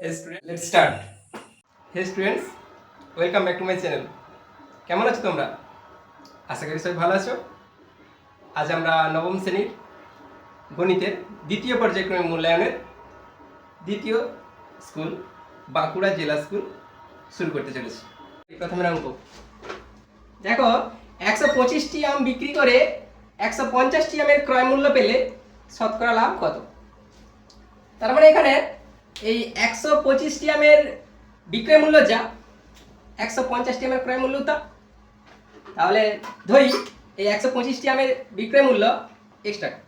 Students, let's start. Hey students, welcome back to my channel. কেমন আছো তোমরা? আশা করি সবাই ভালো আছো। আজ আমরা নবম শ্রেণির গণিতের দ্বিতীয় পর্যায়ক্রমে মূল্যায়নের দ্বিতীয় স্কুল বাঁকুড়া জেলা স্কুল শুরু করতে চলেছি। প্রথমে অঙ্ক। দেখো একশো পঁচিশটি আম বিক্রি করে একশো পঞ্চাশটি আমের ক্রয় মূল্য পেলে শতকরা লাভ কত? তার মানে এখানে এই একশো পঁচিশটি আমের বিক্রয় মূল্য যা, একশো পঞ্চাশটি আমের ক্রয় মূল্য তা। তাহলে ধরি, এই একশো পঁচিশটি আমের বিক্রয় মূল্য এক্স টাকা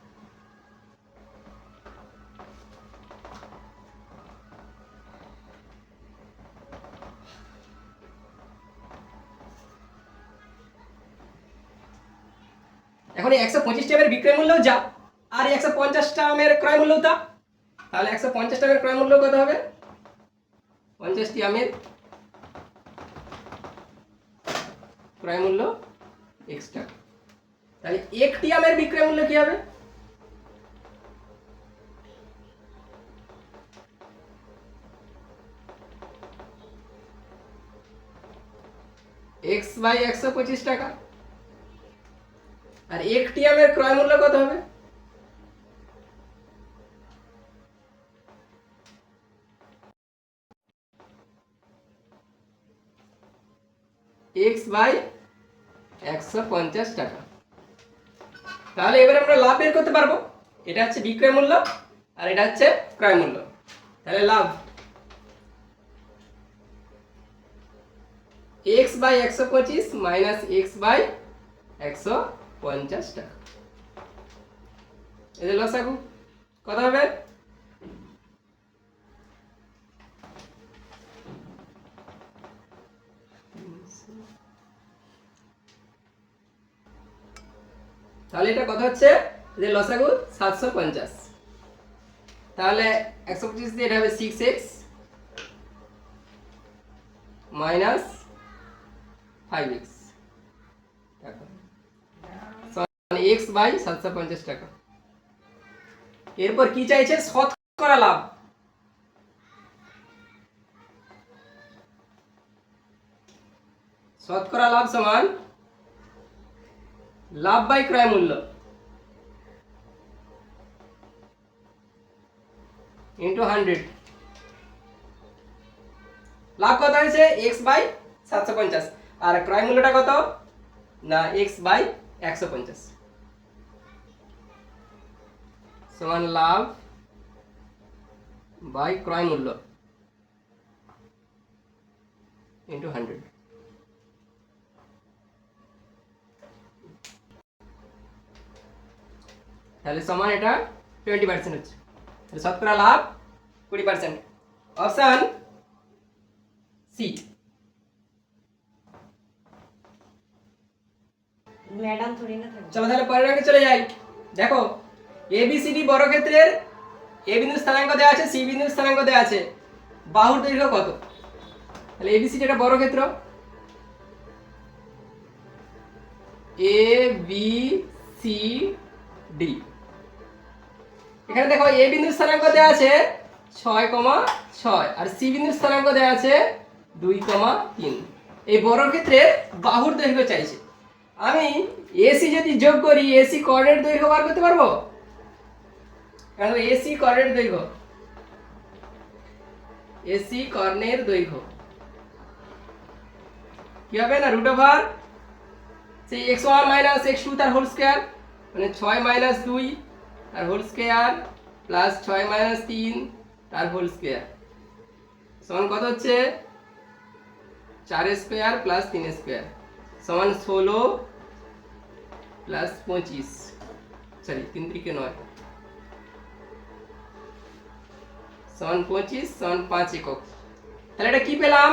এখন এই একশো পঁচিশটি আমের বিক্রয় মূল্য যা, আর একশো পঞ্চাশটা আমের ক্রয় মূল্য তা। তাহলে একশো পঞ্চাশটা আমের ক্রয় মূল্য কত হবে? পঞ্চাশটি আমের ক্রয় মূল্য এক্স টাকা তাহলে একটি আমের বিক্রয় মূল্য কি হবে? এক্স বাই একশো পঁচিশ টাকা। আর একটি আমের ক্রয় মূল্য কত হবে? এক্স বাই একশো পঞ্চাশ টাকা। তাহলে এবার আমরা লাভ বের করতে পারব। এটা হচ্ছে বিক্রয় মূল্য আর এটা হচ্ছে ক্রয় মূল্য। তাহলে লাভ এক্স বাই একশো পঁচিশ মাইনাস এক্স বাই একশো পঞ্চাশ টাকা। যে লসাগু কত হবে? তাহলে এটা কত হচ্ছে যে লসাগু সাতশো পঞ্চাশ। তাহলে একশো পঁচিশ দিয়ে এটা হবে six x minus five x x by সাতশো পঞ্চাশ টাকা। এরপর কি চাইছে? শতকরা লাভ। শতকরা লাভ সমান লাভ বাই ক্রয় মূল্য। ইন্টু হান্ড্রেড লাভ কত হয়েছে? এক্স বাই সাতশো পঞ্চাশ। আর ক্রয় মূল্যটা কত? না এক্স বাই একশো পঞ্চাশ। সমান লাভ বাই ক্রয় মূল্য। ইন্টু হান্ড্রেড তাহলে সমান এটা টোয়েন্টি পার্সেন্ট হচ্ছে। তাহলে শতকরা লাভ কুড়ি পার্সেন্ট অপশান সি ম্যাডাম থোড়ি না চলো তাহলে পরের অঙ্কে চলে যাই। দেখো এ বি সি ডি বর্গক্ষেত্রের এ বিন্দু স্থানাঙ্ক দেওয়া আছে সি বিন্দু স্থানাঙ্ক দেওয়া আছে। বাহুর দৈর্ঘ্য কত? তাহলে এ বি সি ডি একটা বর্গক্ষেত্র এ বি সি ডি এখানে দেখো এ বিন্দু স্থানাঙ্ক দেওয়া আছে ছয় কমা ছয়, আর সি বিন্দু স্থানাঙ্ক দেওয়া আছে দুই কমা তিন। এই বড় ক্ষেত্রে বাহুর দৈর্ঘ্য চাইছে। আমি এসি যদি যোগ করি এসি কর্ণের দৈর্ঘ্য বার করতে পারব? কারণ এসি কর্ণের দৈর্ঘ্য। এসি কর্ণের দৈর্ঘ্য। কি হবে না? রুট ওভার সেই x one minus x two তার হোল স্কোয়ার মানে ছয় মাইনাস দুই তার হোল স্কোয়ার প্লাস ছয় মাইনাস তিন, তার হোল স্কোয়ার সমান কত হচ্ছে? চার স্কোয়ার প্লাস তিন স্কোয়ার সমান ষোলো প্লাস পঁচিশ। সরি তিন তিরিকে নয়। সমান পঁচিশ, সমান পাঁচ একক। তাহলে এটা কি পেলাম?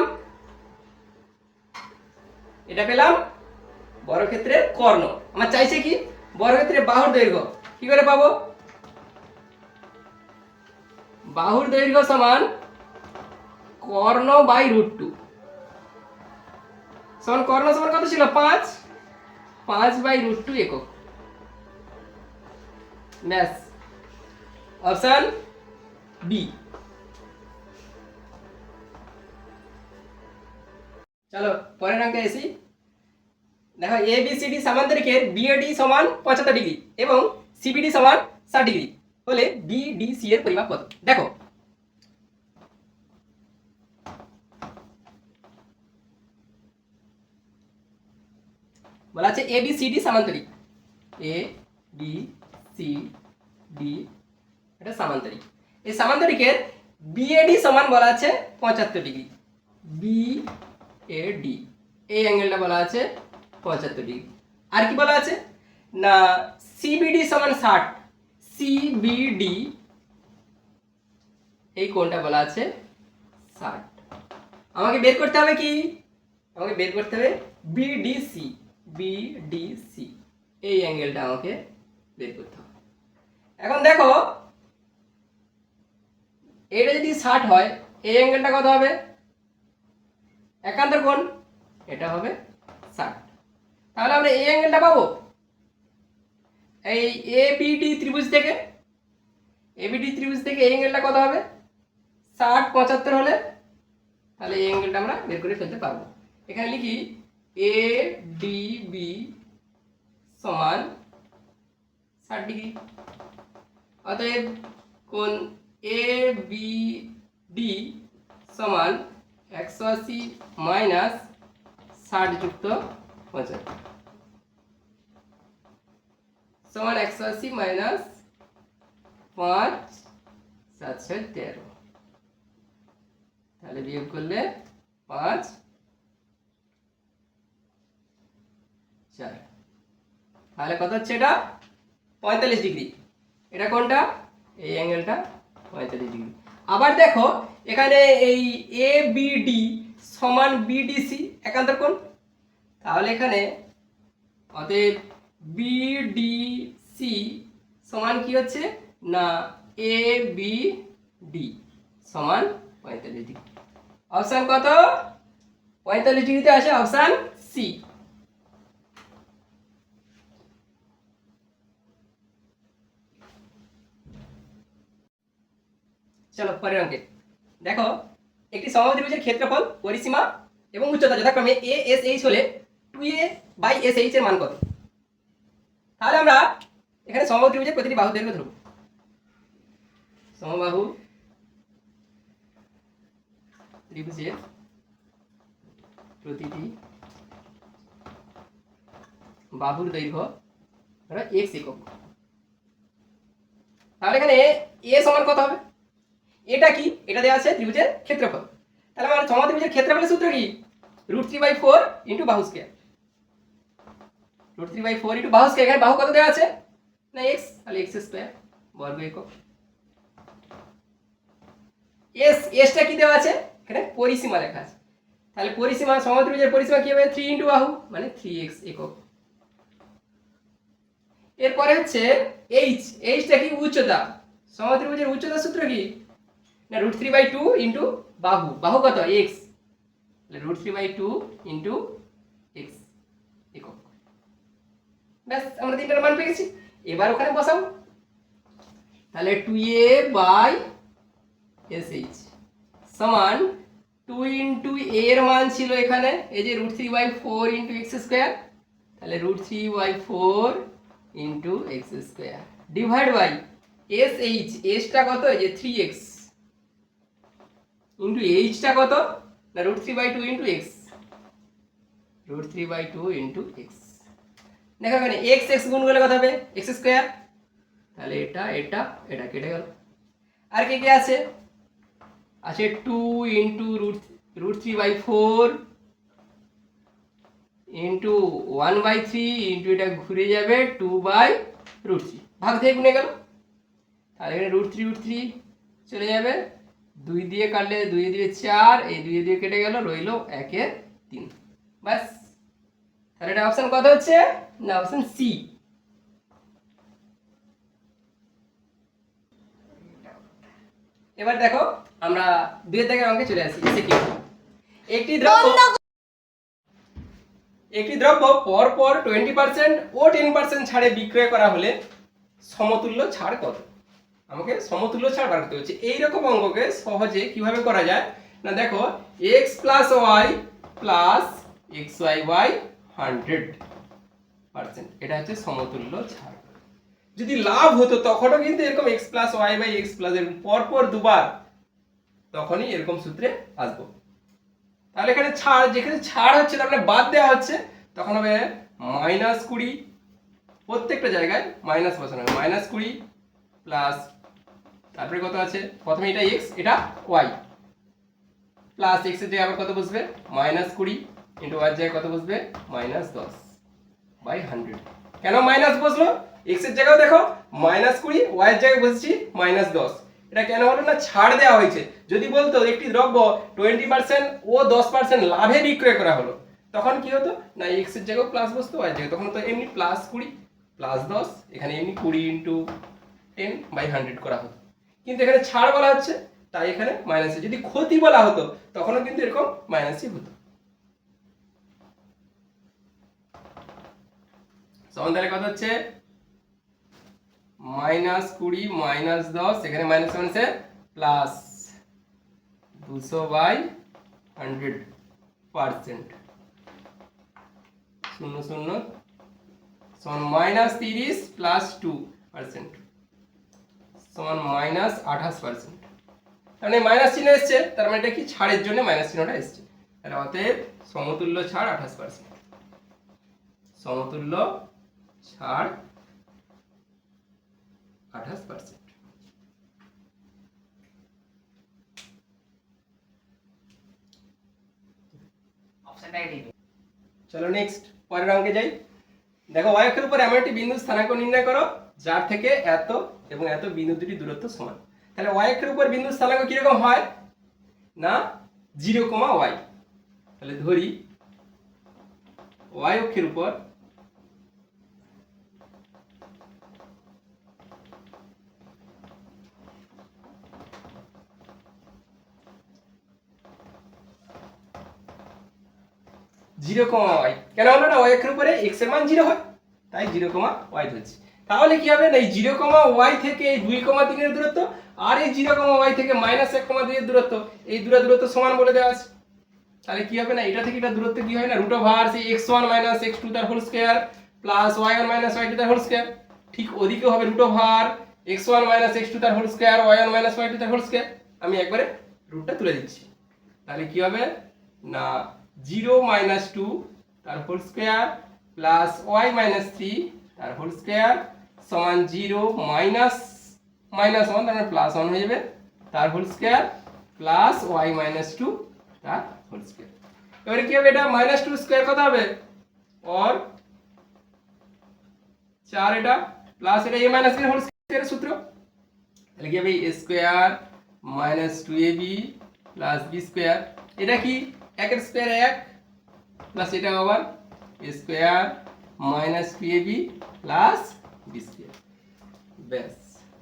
এটা পেলাম বড় ক্ষেত্রে কর্ণ। আমার চাইছে কি? বড় ক্ষেত্রে বাহুর দৈর্ঘ্য। কি করে পাবো? বাহুর দৈর্ঘ্য সমান কর্ণ বাই রুট টু। সমান কর্ণ সমান কত ছিল? পাঁচ। পাঁচ বাই রুট টু একক। ব্যাস। Option B. চলো, পরের অঙ্কে এসি দেখো এ বি সি ডি সামান্তরিকের বিএডি সমান পঁচাত্তর ডিগ্রি এবং সিবিডি সমান ষাট ডিগ্রি। হলে বিডিসি এর পরিমাপ কত? দেখো। বলা আছে এ বি সি ডি সামান্তরিক। এ বি সি ডি এটা সামান্তরিক। এই সামান্তরিকের বিএডি সমান বলা আছে পঁচাত্তর ডিগ্রি। বি এ ডি এই অ্যাঙ্গেলটা বলা আছে পঁচাত্তর ডিগ্রি। আর কি বলা আছে? না সিবিডি সমান ষাট। সিবিডি এই কোণটা বলা আছে? ষাট। আমাকে বের করতে হবে কি? আমাকে বের করতে হবে বিডিসি বিডিসি এই অ্যাঙ্গেলটা আমাকে বের করতে হবে। এখন দেখো, এটা যদি ষাট হয়, এই অ্যাঙ্গেলটা কত হবে? একান্তর কোণ, এটা হবে ষাট। তাহলে আমরা এই অ্যাঙ্গেলটা পাবো? এই এবিডি ত্রিভুজ থেকে এ এবিডি ত্রিভুজ থেকে এই অ্যাঙ্গেলটা কত হবে? ষাট, পঁচাত্তর হলে, তাহলে এই অ্যাঙ্গেলটা আমরা বের করে ফেলতে পারব। এখানে লিখি এ ডি বি সমান ষাট ডিগ্রি। অতএব কোন এ বি ডি সমান একশো আশি মাইনাস ষাট যুক্ত পঁচাত্তর। সমান একশো আশি মাইনাস পাঁচ সাতশো তেরো তাহলে বিয়োগ করলে পাঁচ, চার। তাহলে কত হচ্ছে এটা? পঁয়তাল্লিশ ডিগ্রি। এটা কোনটা? এই অ্যাঙ্গেলটা পঁয়তাল্লিশ ডিগ্রি। আবার দেখো, এখানে এই এ বিডি সমান বিডিসি একান্তর কোণ। তাহলে এখানে অতএব বিডিসি সমান কি হচ্ছে? না এ বি ডি সমান পঁয়তাল্লিশ ডিগ্রি অপশান কত? পঁয়তাল্লিশ ডিগ্রিতে আসে অপশান সি চলো পরের অঙ্কে। দেখো, একটি সমদ্বিভুজের ক্ষেত্রফল, পরিসীমা এবং উচ্চতা যথাক্রমে এ এস এইচ হলে two A by S H এর মান কত? তাহলে আমরা এখানে সমদ্বিভুজের প্রতিটি বাহু দৈর্ঘ্য ধরব। সমবাহু ত্রিভুজের প্রতিটি বাহুর দৈর্ঘ্য ধরো এক্স একক। তাহলে এখানে এ সমান কত হবে? এটা কি? এটা দেওয়া আছে ত্রিভুজের ক্ষেত্রফল। তাহলে আমার সমত্রিভুজের ক্ষেত্রফলের সূত্র কি? Root three by four into বাহু square. Root three by four into বাহু এখানে বাহু কত দেওয়া আছে? না এক্স তাহলে এক্স স্কোয়ার বর্গ একক। এস এসটা কি দেওয়া আছে? এখানে পরিসীমা লেখা আছে। তাহলে পরিসীমা সমত্রিভুজের পরিসীমা কি হবে? থ্রি ইন্টু বাহু মানে থ্রি এক্স একক। এরপরে হচ্ছে এইচ এইচটা কি উচ্চতা? সমত্রিভুজের উচ্চতা সূত্র কি? না root three by two into বাহু। বাহু কত? X root three by two into x একক। ব্যাস, আমরা তিনটার মান পেয়ে গেছি। এবার ওখানে বসাবো। তাহলে two A by S H সমান টু ইন্টু এর মান ছিল এখানে, এই যে root three by four into X square তাহলে root three by four into X square divide by S H এসটা কত? এই যে থ্রি এক্স ইন্টু এইচটা কত? না root three by two into x root three by two into x দেখো এখানে x x গুণ করলে কত হবে? এক্স স্কোয়ার তাহলে এটা এটা এটা কেটে গেল। আর কে কে আছে? আছে two into root root three by four into one by three into এটা ঘুরে যাবে টু বাই রুট থ্রি ভাগ থেকে গুনে গেল। তাহলে এখানে রুট থ্রি রুট থ্রি চলে যাবে। দুই দিয়ে কাটলে দুই দিয়ে চার এই দুই দিয়ে কেটে গেল রইল একের তিন। ব্যাস। তাহলে এটা অপশন কত হচ্ছে? না অপশন সি এবার দেখো আমরা দুই থেকে অঙ্কে চলে আসি একটি দ্রব্য একটি দ্রব্য পর পর টোয়েন্টি পার্সেন্ট ও টেন পার্সেন্ট ছাড়ে বিক্রয় করা হলে সমতুল্য ছাড় কত? আমাকে সমতুল্য ছাড় বার করতে হচ্ছে। এইরকম অঙ্ককে সহজে কীভাবে করা যায়? না দেখো x plus y plus x y by hundred percent. এটা হচ্ছে সমতুল্য ছাড়। যদি লাভ হতো, তখনও কিন্তু এরকম x plus y by x plus এরকম পরপর দুবার, তখনই এরকম সূত্রে আসব। তাহলে এখানে ছাড়, যেখানে ছাড় হচ্ছে, তার মানে বাদ দেওয়া হচ্ছে, তখন হবে মাইনাস কুড়ি। প্রত্যেকটা জায়গায় মাইনাস বসানো হবে। মাইনাস কুড়ি প্লাস তারপরে কত আছে? প্রথমে এটা এক্স এটা ওয়াই প্লাস এক্সের জায়গায় আবার কত বসবে? মাইনাস কুড়ি ইন্টু ওয়াই জায়গায় কত বসবে? মাইনাস দশ। বাই হান্ড্রেড কেন মাইনাস বসল? এক্সের জায়গায় দেখো মাইনাস কুড়ি ওয়াই এর জায়গায় বসেছি মাইনাস দশ। এটা কেন হলো না? ছাড় দেওয়া হয়েছে। যদি বলতো একটি দ্রব্য টোয়েন্টি পার্সেন্ট ও দশ পার্সেন্ট লাভে বিক্রয় করা হলো, তখন কি হতো? না এক্সের জায়গায় প্লাস বসতো ওয়াই এর জায়গায় তখন তো এমনি প্লাস কুড়ি প্লাস দশ, এখানে এমনি কুড়ি ইন্টু টেন বাই হান্ড্রেড করা হতো। কিন্তু এখানে ছাড় বলা হচ্ছে, তাই এখানে মাইনাসে যদি ক্ষতি বলা হতো, তখনও কিন্তু এরকম মাইনাসই হতো। সমান তাহলে কত হচ্ছে? মাইনাস কুড়ি মাইনাস দশ, এখানে মাইনাস মাইনাসে প্লাস দুশো বাই হান্ড্রেড পার্সেন্ট শূন্য শূন্য। সমান মাইনাস তিরিশ প্লাস টু পার্সেন্ট সমান মাইনাস আঠাশ পার্সেন্ট মানে মাইনাস চিহ্ন এসছে, তার মানে এটা কি ছাড়ের জন্য মাইনাস চিহ্নটা এসছে। তাহলে অতএব সমতুল্য ছাড় আঠাশ পার্সেন্ট সমতুল্য ছাড় আঠাশ পার্সেন্ট চলো নেক্সট পরের অঙ্কে যাই। দেখো অয়ক্ষের উপর এমন একটি বিন্দু স্থানাঙ্ক নির্ণয় করো যার থেকে এত এবং এত বিন্দু দুটি দূরত্ব সমান। তাহলে অয়ক্ষের উপর বিন্দু স্থানাঙ্ক কীরকম হয়? না জিরো কমা ওয়াই তাহলে ধরি ওয়াই অক্ষের উপর জিরো কমা ওয়াই। কেন হলো না? ওয়াই অক্ষের উপরে এক্সের মান জিরো হয়। তাই জিরো কমা ওয়াই ধরছি। তাহলে কি হবে? না, এই জিরো কমা ওয়াই থেকে এই দুই কমা তিনের দূরত্ব আর এই জিরো কমা ওয়াই থেকে মাইনাস এক কমা দুইয়ের দূরত্ব, এই দুটো দূরত্ব সমান বলে দেওয়া আছে। তাহলে কি হবে না? এটা থেকে এটা দূরত্ব কি হয় না? রুট ওভার সেই x one minus x two তার whole square plus y one minus y two তার হোল স্কোয়ার ঠিক ওদিকে হবে root over x one minus x two তার whole square y one minus y two তার whole square আমি একবারে রুটটা তুলে দিচ্ছি। তাহলে কি হবে? না জিরো মাইনাস টু, তার whole square, plus y minus three, তার হোল স্কোয়ার সমান জিরো মাইনাস মাইনাস ওয়ান, তার প্লাস ওয়ান হয়ে যাবে, তার whole square plus y minus two, তার হোল স্কোয়ার। এবারে কি হবে এটা? মাইনাস টু স্কোয়ার কত হবে? और চার এটা, প্লাস এটা এ মাইনাস বি হোল স্কোয়ারের সূত্র। তাহলে কি হবে? A square minus two A B plus B square. এটা কি? একের স্কোয়ার এক প্লাস এটা আবার square minus two A B plus B square ব্যাস।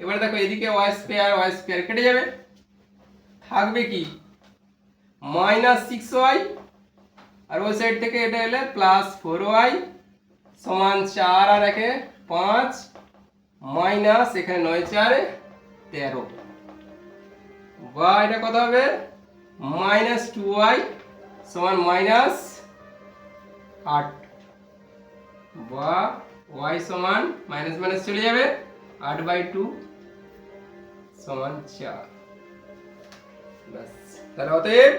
এবার দেখো এদিকে ওয়াই স্কোয়ার ওয়াই স্কোয়ার কেটে যাবে। থাকবে কি? মাইনাস সিক্স ওয়াই আর ওই সাইড থেকে এটা এলে প্লাস ফোর ওয়াই সমান চার আর একে পাঁচ মাইনাস এখানে নয় চারে তেরো। বা এটা কত হবে? মাইনাস টু ওয়াই সমান মাইনাস আট বা ওয়াই সমান মাইনাস মাইনাস চলে যাবে আট বাই টু সমান চার। ব্যাস। তাহলে অতএব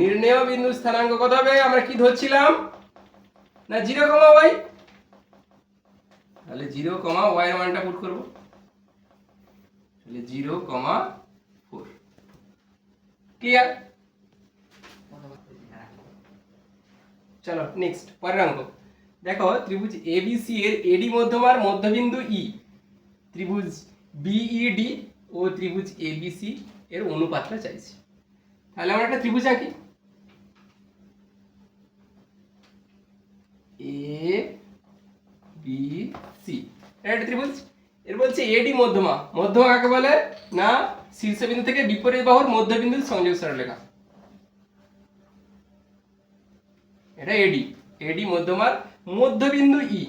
নির্ণেয় বিন্দু স্থানাঙ্ক কত হবে? আমরা কি ধরছিলাম? না জিরো কমা ওয়াই? তাহলে জিরো কমা ওয়াই মানটা পুট করব। তাহলে জিরো কমা ফোর। ক্লিয়ার? চলো নেক্সট পরের অঙ্ক। দেখো, ত্রিভুজ এবিসি এর এডি মধ্যমার মধ্যবিন্দু ই ত্রিভুজ বিইডি ও ত্রিভুজ এবিসি এর অনুপাতটা চাইছি। তাহলে আমরা একটা ত্রিভুজ আঁকি। এ বি সি একটা ত্রিভুজ। এর বলছে এডি মধ্যমা। মধ্যমা কাকে বলে? না, শীর্ষবিন্দু থেকে বিপরীত বাহুর মধ্যবিন্দুর সংযোগ সরলরেখা। এটা এডি এডি মধ্যমার মধ্যবিন্দু ই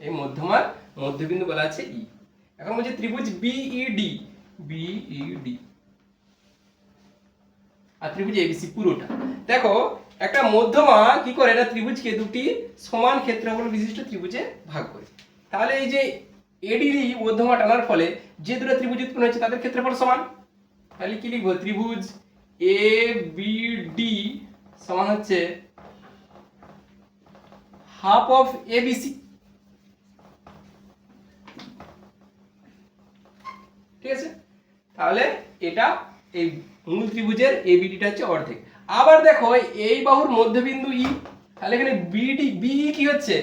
এই মধ্যমার মধ্যবিন্দু বলা আছে ই এখন বলছে ত্রিভুজ বিইডি বিইডি আর ত্রিভুজ এবিসি পুরোটা। দেখো, একটা মধ্যমা কি করে? এটা ত্রিভুজকে দুটি সমান ক্ষেত্রফল বিশিষ্ট ত্রিভুজে ভাগ করে। তাহলে এই যে এডিডি মধ্যমা টানার ফলে যে দুটো ত্রিভুজ উৎপন্ন হয়েছে, তাদের ক্ষেত্রফল সমান? তাহলে কি লিখব? ত্রিভুজ এ বি ডি সমান হচ্ছে হাফ অফ এবিসি ঠিক আছে? তাহলে এটা এই মূল ত্রিভুজের এবিডিটা হচ্ছে অর্ধেক। আবার দেখো এই বাহুর মধ্যবিন্দু ই তাহলে এখানে বিডি বি কি হচ্ছে?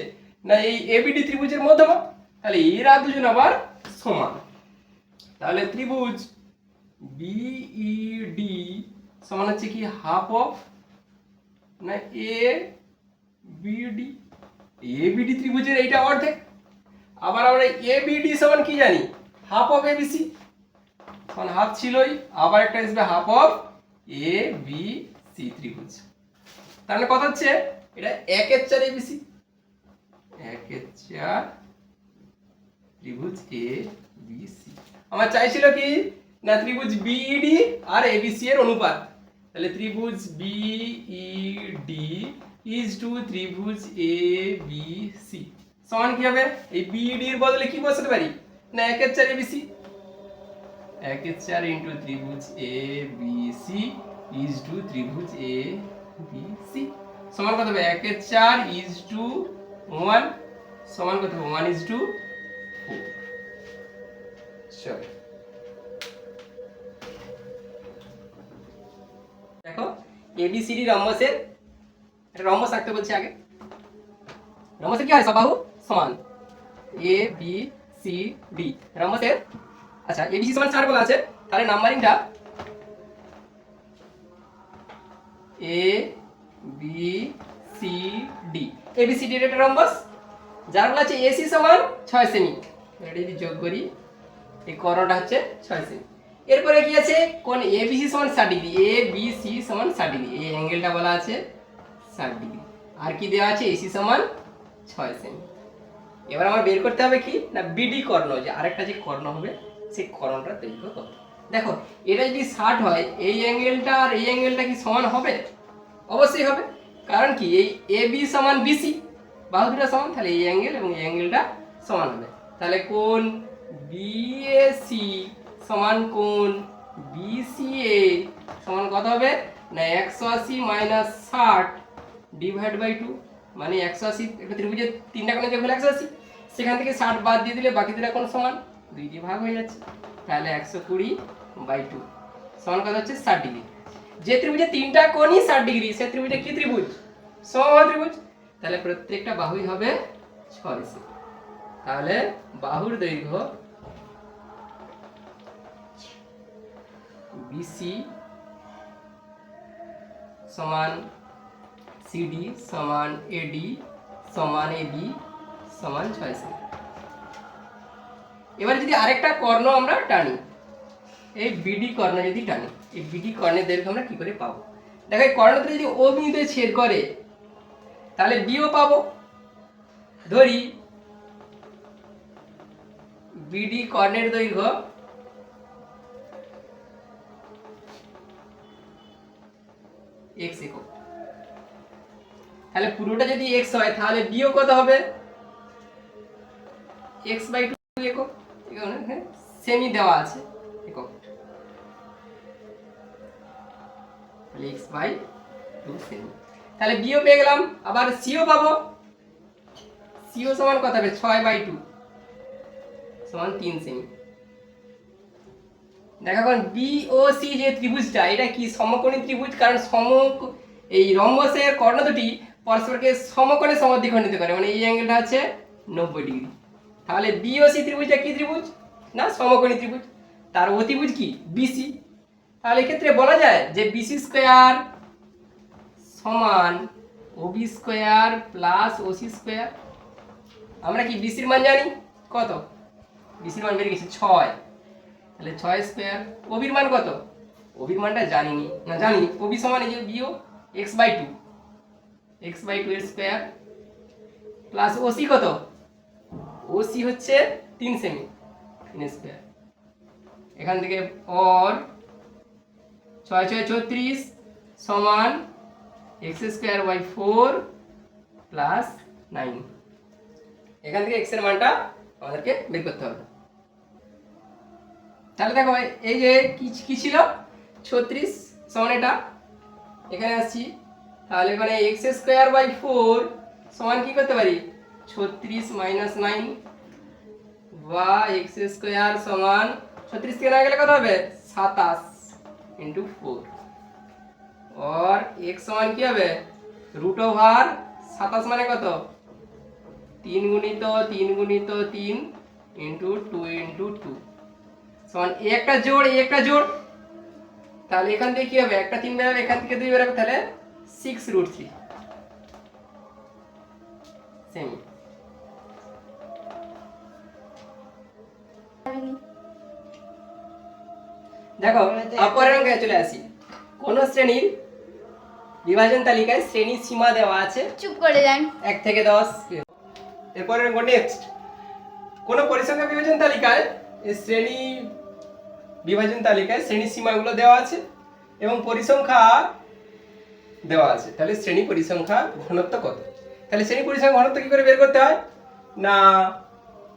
না এই এবিডি ত্রিভুজের মধ্যমা? তাহলে এরা দুজন আবার সমান। তাহলে ত্রিভুজ বিইডি সমান হচ্ছে কি হাফ অফ না এ বিডি এবিডি ত্রিভুজের এইটা অর্ধেক। আবার আমরা এবিডি সমান কি জানি? হাফ অফ এবিসি তখন হাফ ছিলই, আবার একটা আসবে half of A B C ত্রিভুজ। তার মানে কথা হচ্ছে, এটা একের চার এবিসি একের চার ত্রিভুজ এ বি সি আমার চাইছিল কি, না ত্রিভুজ বিইডি আর এবিসি এর অনুপাত। তাহলে ত্রিভুজ B E D is to ত্রিভুজ এ বি সি সমান কি হবে? এই বিইডি এর বদলে কি বসাতে পারি? না একের চার এবিসি একের চার ইন্টু ত্রিভুজ A B C is to ত্রিভুজ এ বি সি সমান কত হবে? একের চার ইজ টু ওয়ান সমান কত হবে? ওয়ান ইজ টু ফোর চলো এবিসিডি রম্বসের একটা রম্বস আঁকতে বলছে আগে। রম্বসের কি হয় সব বাহু? সমান। এ বি সি ডি রম্বসের আচ্ছা এবিসি সমান চার বলা আছে। তাহলে নাম্বারিংটা A B C D ABCD একটা রম্বস যার বলা আছে এসি সমান ছয় সেমি এটা যদি যোগ করি, এই করণটা হচ্ছে ছয় সেমি এরপরে কি আছে? কোন এবিসি সমান ষাট ডিগ্রি। এ বি সি সমান ষাট ডিগ্রি। এই অ্যাঙ্গেলটা বলা আছে ষাট ডিগ্রি। আর কি দেওয়া আছে? এসি সমান ছয় সেমি এবার আমার বের করতে হবে কি? না বিডি কর্ণ যে আরেকটা যে কর্ণ হবে, সেই কর্ণটা দৈর্ঘ্য কত দেখো, এটা যদি ষাট হয়, এই অ্যাঙ্গেলটা আর এই অ্যাঙ্গেলটা কি সমান হবে? অবশ্যই হবে। কারণ কি? এই এ বি সমান বিসি বাহু দুটো সমান, তাহলে এই অ্যাঙ্গেল এবং এই অ্যাঙ্গেলটা সমান হবে। তাহলে কোন? বিএসি সমান কোন বিসিএ সমান কত হবে? না, একশো আশি মাইনাস ষাট ডিভাইড বাই টু মানে একশো আশি, একটা ত্রিভুজের তিনটা কোণে যোগ হলো একশো আশি। সেখান থেকে ষাট বাদ দিয়ে দিলে বাকি দুটা কোণ সমান। দুই দিয়ে ভাগ হয়ে যাচ্ছে। তাহলে একশো কুড়ি বাই টু সমান কত হচ্ছে? ষাট ডিগ্রি। যে ত্রিভুজে তিনটা কোণই ষাট ডিগ্রি, সে ত্রিভুজে কি ত্রিভুজ? সমবাহু ত্রিভুজ। তাহলে প্রত্যেকটা বাহুই হবে ছয় তাহলে বাহুর দৈর্ঘ্য বিসি সমান সিডি সমান এডি সমান এবি সমান ছয় এবার যদি আরেকটা কর্ণ আমরা টানি, এই বিডি কর্ণ যদি টানি, এই বিডি কর্ণের দৈর্ঘ্য আমরা কি করে পাবো? দেখো, এই কর্ণটা যদি ও বিন্দুতে ছেদ করে, তাহলে বিও পাবো। ধরি বিডি কর্ণের দৈর্ঘ্য এক্স একক তাহলে পুরোটা যদি এক্স হয়, তাহলে বিও কত হবে? এক্স বাই টু একক সেমি দেওয়া আছে একক এক্স বাই টু সেমি তাহলে বিও পেয়ে গেলাম, আবার সিও পাবো। সিও সমান কত হবে? ছয় বাই টু সমান তিন সেমি দেখা এখন বি ও সি যে ত্রিভুজটা, এটা কি সমকোণী ত্রিভুজ? কারণ সম এই রম্বসের কর্ণ দুটি পরস্পরকে সমকোণে সমদ্বিখণ্ডিত করে মানে এই অ্যাঙ্গেলটা আছে নব্বই ডিগ্রি। তাহলে বি ও সি ত্রিভুজটা কি ত্রিভুজ? না, সমকোণী ত্রিভুজ। তার অতিভুজ কি? বিসি তাহলে এক্ষেত্রে বলা যায় যে বিসি স্কোয়ার সমান OB square plus OC square আমরা কি বিসির মান জানি? কত? বিসির মান বেরিয়ে গেছে ছয়। তাহলে ছয় স্কোয়ার ওবির মান কত? ওবির মানটা জানিনি। না জানি ওবি সমান এই যে BO x by two x by two এর স্কোয়ার প্লাস ওসি কত? ওসি হচ্ছে তিন সেমি তিন স্কোয়ার এখান থেকে পর ছয় ছয় ছত্রিশ সমান x square by four plus nine এখান থেকে এক্সের মানটা আমাদেরকে বের করতে হবে। তাহলে দেখো ভাই, এই যে কি ছিল? ছত্রিশ সমান এটা। এখানে আসছি। তাহলে এখানে এক্স স্কোয়ার বাই ফোর সমান কি করতে পারি? ছত্রিশ মাইনাস নাইন বা এক্স স্কোয়ার সমান ছত্রিশ থেকে না গেলে কত হবে? সাতাশ ইন্টু ফোর और এক্স সমান কি হবে? রুট ওভার সাতাশ মানে কত? তিন গুণিত তিন গুণিত তিন ইন্টু টু ইন্টু টু সমান এ একটা জোড় এ একটা জোড়। তাহলে এখান থেকে কি হবে? একটা তিন বেরোবে এখান থেকে দুই বেরোবে তাহলে সিক্স রুট থ্রি সেম দেখো অপরের অঙ্কে চলে আসি। কোন শ্রেণির বিভাজন তালিকায় শ্রেণি সীমা দেওয়া আছে? চুপ করে যান। এক থেকে দশ। এরপরে নেক্সট কোন পরিসংখ্যা বিভাজন তালিকায় শ্রেণি বিভাজন তালিকায় শ্রেণি সীমাগুলো দেওয়া আছে এবং পরিসংখ্যা দেওয়া আছে। তাহলে শ্রেণি পরিসংখ্যা ঘনত্ব কত? তাহলে শ্রেণি পরিসংখ্যা ঘনত্ব কি করে বের করতে হয়? না,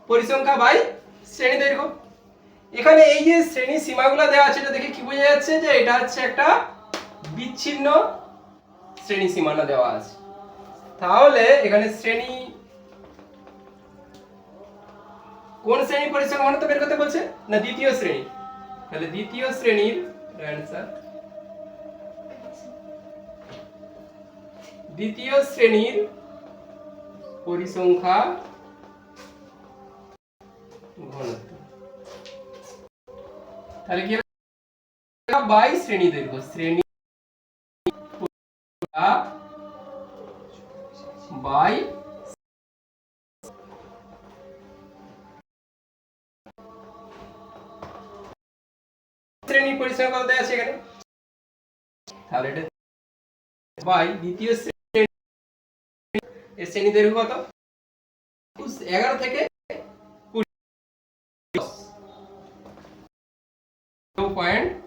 পরিসংখ্যা বাই শ্রেণি দৈর্ঘ্য। এখানে এই যে শ্রেণি সীমাগুলো দেওয়া আছে, এটা দেখে কি বোঝা যাচ্ছে যে এটা হচ্ছে একটা বিচ্ছিন্ন শ্রেণি সীমানা দেওয়া আছে। তাহলে এখানে শ্রেণি কোন শ্রেণি পরিসংখ্যা ঘনত্ব বের করতে বলছে? না, দ্বিতীয় শ্রেণি। তাহলে দ্বিতীয় শ্রেণির অ্যান্সার দ্বিতীয় শ্রেণির পরিসংখ্যা ঘনত্ব। তাহলে কি বাই শ্রেণি দৈর্ঘ্য শ্রেণি বাই দ্বিতীয় শ্রেণি শ্রেণি দৈর্ঘ্য কত? এগারো থেকে পয়েন্ট